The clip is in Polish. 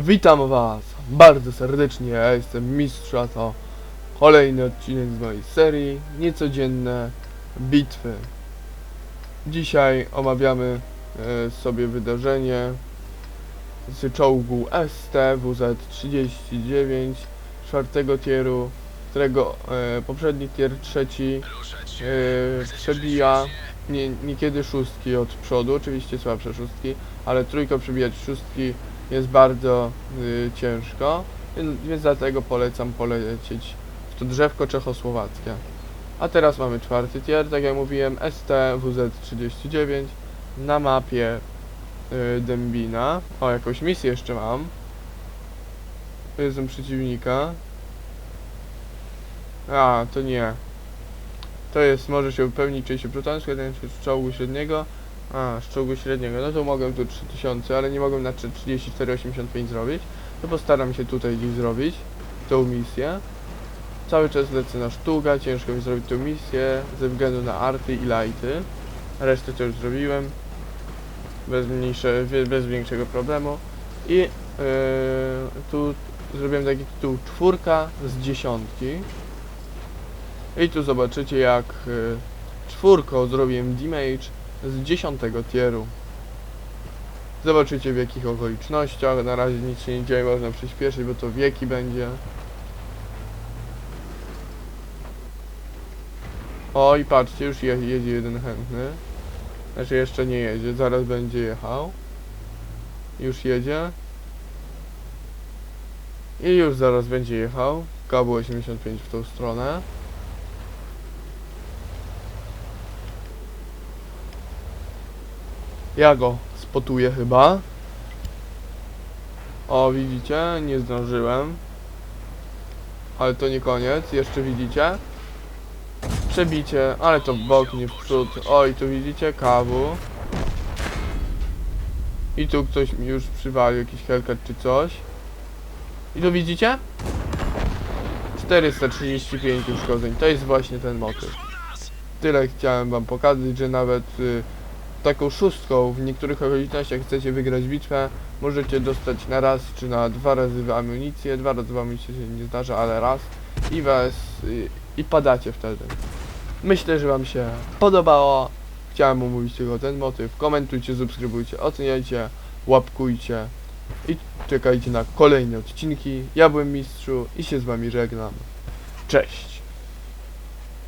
Witam was bardzo serdecznie, ja jestem Mistrz, a to kolejny odcinek z mojej serii Niecodzienne bitwy. Dzisiaj omawiamy e, sobie wydarzenie z czołgu ST WZ-39 czwartego tieru, którego e, poprzedni tier trzeci e, przebija nie, niekiedy szóstki od przodu, oczywiście słabsze szóstki, ale trójko przebijać szóstki jest bardzo y, ciężko, więc, więc dlatego polecam polecieć w to drzewko czechosłowackie. A teraz mamy czwarty tier, tak jak mówiłem, ST WZ39 na mapie y, Dębina. O, jakąś misję jeszcze mam. Jestem przeciwnika. A, to nie. To jest, może się wypełnić częścią plutonowską, jeden z czołgu średniego. A, z średniego, no to mogłem tu 3000, ale nie mogłem na 3485 zrobić. To postaram się tutaj gdzieś zrobić tą misję. Cały czas lecę na sztuga, ciężko mi zrobić tą misję ze względu na arty i lighty. Resztę to już zrobiłem bez, mniejsze, bez większego problemu. I yy, tu zrobiłem taki tytuł czwórka z dziesiątki. I tu zobaczycie jak yy, czwórką zrobiłem damage z 10 tieru. Zobaczycie w jakich okolicznościach. Na razie nic się nie dzieje, można przyspieszyć, bo to wieki będzie. O i patrzcie, już je, jedzie jeden chętny. Znaczy jeszcze nie jedzie, zaraz będzie jechał. Już jedzie. I już zaraz będzie jechał. KW 85 w tą stronę. Ja go spotuję chyba. O, widzicie? Nie zdążyłem. Ale to nie koniec. Jeszcze widzicie? Przebicie, ale to w bok, nie w przód. Oj, tu widzicie? Kawu. I tu ktoś mi już przywalił jakiś Hellcat czy coś. I tu widzicie? 435 uszkodzeń. To jest właśnie ten motyw. Tyle chciałem wam pokazać, że nawet y, taką szóstką w niektórych okolicznościach chcecie wygrać bitwę, możecie dostać na raz czy na dwa razy amunicję. Dwa razy amunicję się nie zdarza, ale raz. I was y, i padacie wtedy. Myślę, że wam się podobało. Chciałem omówić tylko ten motyw. Komentujcie, subskrybujcie, oceniajcie, łapkujcie i czekajcie na kolejne odcinki. Ja byłem mistrzu i się z wami żegnam. Cześć!